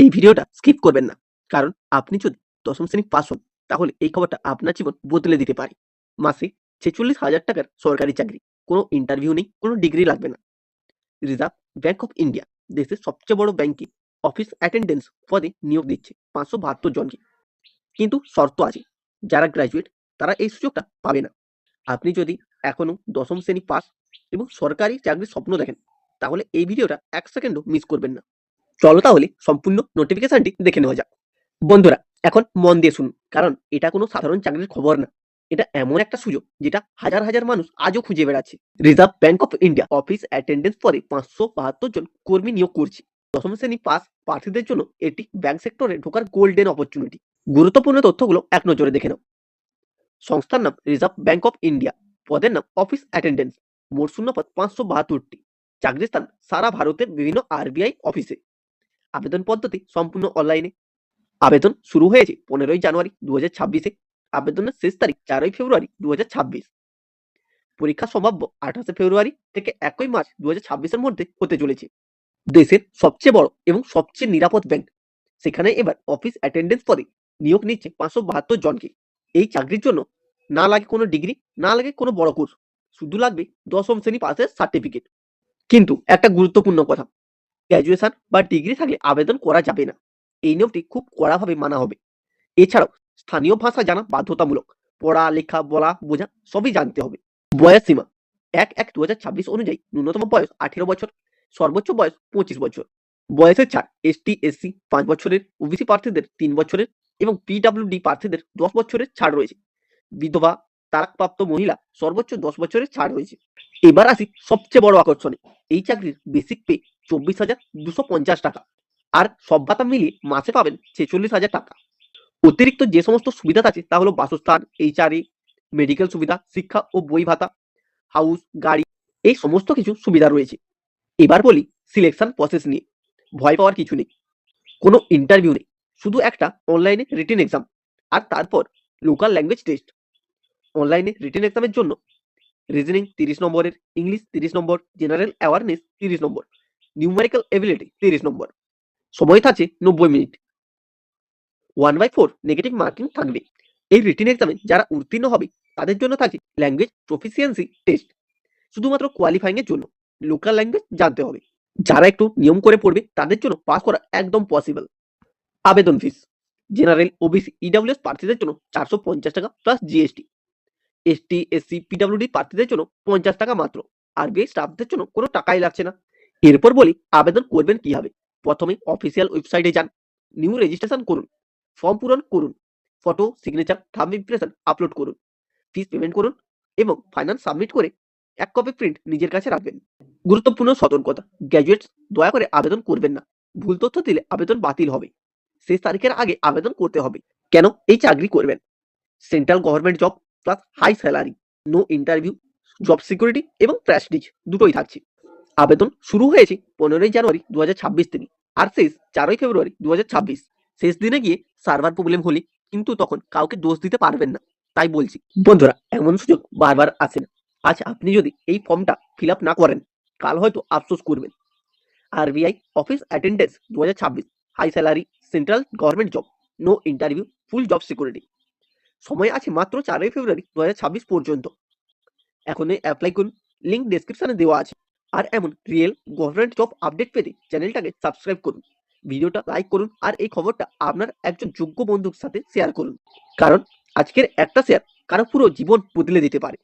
এই ভিডিওটা স্কিপ করবেন না। কারণ আপনি যদি দশম শ্রেণি পাস হন, তাহলে এই খবরটা আপনার জীবন বদলে দিতে পারে। মাসে ছেচল্লিশ হাজার টাকার সরকারি চাকরি, কোনো ইন্টারভিউ নেই, কোনো ডিগ্রি লাগবে না। রিজার্ভ ব্যাংক অফ ইন্ডিয়া দেশের সবচেয়ে বড় ব্যাংকে অফিস অ্যাটেন্ডেন্স পদে নিয়োগ দিচ্ছে পাঁচশো বাহাত্তর জনকে। কিন্তু শর্ত আছে, যারা গ্র্যাজুয়েট তারা এই সুযোগটা পাবে না। আপনি যদি এখনও দশম শ্রেণি পাস এবং সরকারি চাকরির স্বপ্ন দেখেন, তাহলে এই ভিডিওটা এক সেকেন্ডও মিস করবেন না। চলো তাহলে সম্পূর্ণ নোটিফিকেশনটি দেখে নেওয়া যাক। বন্ধুরা, এখন মন দিয়ে শুনুন, কারণ এটা কোনো সাধারণ চাকরির খবর না। এটা এমন একটা সুযোগ যেটা হাজার হাজার মানুষ আজও খুঁজে বেড়াচ্ছে। Reserve Bank of India office attendance পরে পাঁচশো বাহাত্তর জন কর্মী নিয়োগ করছে। দশম শ্রেণি পাস প্রার্থীদের জন্য এটি ব্যাংক সেক্টরে ঢোকার গোল্ডেন অপরচুনিটি গুরুত্বপূর্ণ তথ্যগুলো এক নজরে দেখে নাও। সংস্থার নাম রিজার্ভ ব্যাংক অফ ইন্ডিয়া পদের নাম অফিস অ্যাটেন্ডেন্স মোট শূন্যপদ পাঁচশো বাহাত্তরটি। চাকরির স্থান সারা ভারতের বিভিন্ন আরবিআই অফিসে আবেদন পদ্ধতি সম্পূর্ণ অনলাইনে আবেদন শুরু হয়েছে পনেরোই জানুয়ারি দু হাজার ছাব্বিশে। আবেদনের শেষ তারিখ চারই ফেব্রুয়ারি দু হাজার ছাব্বিশ। পরীক্ষা সম্ভাব্য আঠাশে ফেব্রুয়ারি থেকে একই মার্চ দু হাজার ছাব্বিশের মধ্যে হতে চলেছে। দেশের সবচেয়ে বড় এবং সবচেয়ে নিরাপদ ব্যাংক সেখানে এবার অফিস অ্যাটেন্ডেন্স পদে নিয়োগ নিচ্ছে পাঁচশো বাহাত্তর জনকে। এই চাকরির জন্য না লাগে কোনো ডিগ্রি না লাগে কোনো বড় কোর্স শুধু লাগবে দশম শ্রেণি পাসের সার্টিফিকেট কিন্তু একটা গুরুত্বপূর্ণ কথা গ্র্যাজুয়েশন বা ডিগ্রি থাকলে আবেদন করা যাবে না। এই নিয়মটি খুব কড়াভাবে মানা হবে। এছাড়াও স্থানীয় ভাষা জানা বাধ্যতামূলক, পড়া, লেখা, বলা, বোঝা সবই জানতে হবে। বয়স সীমা, এক এক দু হাজার ছাব্বিশ অনুযায়ী ন্যূনতম বয়স আঠেরো বছর, সর্বোচ্চ বয়স পঁচিশ বছর। বয়সের ছাড় এসটি এসসি পাঁচ বছরের ওবিসি প্রার্থীদের তিন বছরের এবং পিডাব্লিউডি প্রার্থীদের দশ বছরের ছাড় রয়েছে। বিধবা, তারাকপ্রাপ্ত মহিলা সর্বোচ্চ দশ বছরের ছাড় রয়েছে। এবার আসি সবচেয়ে বড় আকর্ষণে। এই চাকরির বেসিক পে চব্বিশ হাজার দুশো পঞ্চাশ টাকা। আর সব ভাতা মিলিয়ে মাসে পাবেন ছেচল্লিশ হাজার টাকা। অতিরিক্ত যে সমস্ত সুবিধা আছে, তা হলো বাসস্থান এইচআরএ মেডিকেল সুবিধা, শিক্ষা ও বই ভাতা হাউস গাড়ি, এই সমস্ত কিছু সুবিধা রয়েছে। এবার বলি সিলেকশন প্রসেস নিয়ে। ভয় পাওয়ার কিছু নেই। কোনো ইন্টারভিউ নেই। শুধু একটা অনলাইনে রিটেন এক্সাম আর তারপর লোকাল ল্যাঙ্গুয়েজ টেস্ট অনলাইনে রিটেন এক্সামের জন্য রিজনিং তিরিশ নম্বরের ইংলিশ তিরিশ নম্বর জেনারেল অ্যাওয়ারনেস তিরিশ নম্বর। নিউমারিক্যাল এবিলিটি তিরিশ নম্বর সময় থাকছে নব্বই minute. One by four negative marking থাকবে। এই রিটেন এক্সামে যারা উত্তীর্ণ হবে, তাদের জন্য থাকছে ল্যাঙ্গুয়েজ প্রফিসিয়েন্সি টেস্ট শুধুমাত্র কোয়ালিফাইং এর জন্য লোকাল ল্যাঙ্গুয়েজ জানতে হবে। যারা একটু নিয়ম করে পড়বে, তাদের জন্য পাস করা একদম পসিবল আবেদন ফিস জেনারেল ওবিসি ইডাব্লিউএস প্রার্থীদের জন্য চারশো পঞ্চাশ টাকা plus GST ST SC PWD প্রার্থীদের জন্য পঞ্চাশ টাকা মাত্র। আরবিআই স্টাফদের জন্য কোনো টাকাই লাগছে না। এরপর বলি আবেদন করবেন কীভাবে? প্রথমে অফিসিয়াল ওয়েবসাইটে যান নিউ রেজিস্ট্রেশন করুন ফর্ম পূরণ করুন photo signature thumb impression upload করুন ফিস পেমেন্ট করুন এবং ফাইন্যান্স সাবমিট করে এক কপি প্রিন্ট নিজের কাছে রাখবেন। গুরুত্বপূর্ণ সতর্কতা গ্র্যাজুয়েটস দয়া করে আবেদন করবেন না, ভুল তথ্য দিলে আবেদন বাতিল হবে, শেষ তারিখের আগে আবেদন করতে হবে, কেন এই চাকরি করবেন? Central government job plus high salary no interview job security এবং প্রেস্টিজ দুটোই থাকছে। আবেদন শুরু হয়েছে পনেরোই জানুয়ারি দু থেকে আর শেষ চারই ফেব্রুয়ারি দু হাজার ছাব্বিশ। শেষ দিনে গিয়ে সার্ভার প্রবলেম হলে কিন্তু তখন কাউকে দোষ দিতে পারবেন না, তাই বলছি। বন্ধুরা, এমন সুযোগ বারবার আসে না। আজ আপনি যদি এই ফর্মটা ফিল না করেন, কাল হয়তো আফসোস করবেন। আরবিআই অফিস অ্যাটেন্ডেন্স দু হাজার ছাব্বিশ। High salary, central government job. No interview, full job security. সময় আছে মাত্র চারই ফেব্রুয়ারি দু হাজার ছাব্বিশ পর্যন্ত। এখনই অ্যাপ্লাই করুন, লিঙ্ক ডেসক্রিপশনে দেওয়া আছে। আর এমন রিয়েল গভর্নমেন্ট জব আপডেট পেতে চ্যানেলটাকে সাবস্ক্রাইব করুন ভিডিওটা লাইক করুন, আর এই খবরটা আপনার একজন যোগ্য বন্ধুর সাথে শেয়ার করুন। কারণ আজকের একটা শেয়ার কারও পুরো জীবন বদলে দিতে পারে।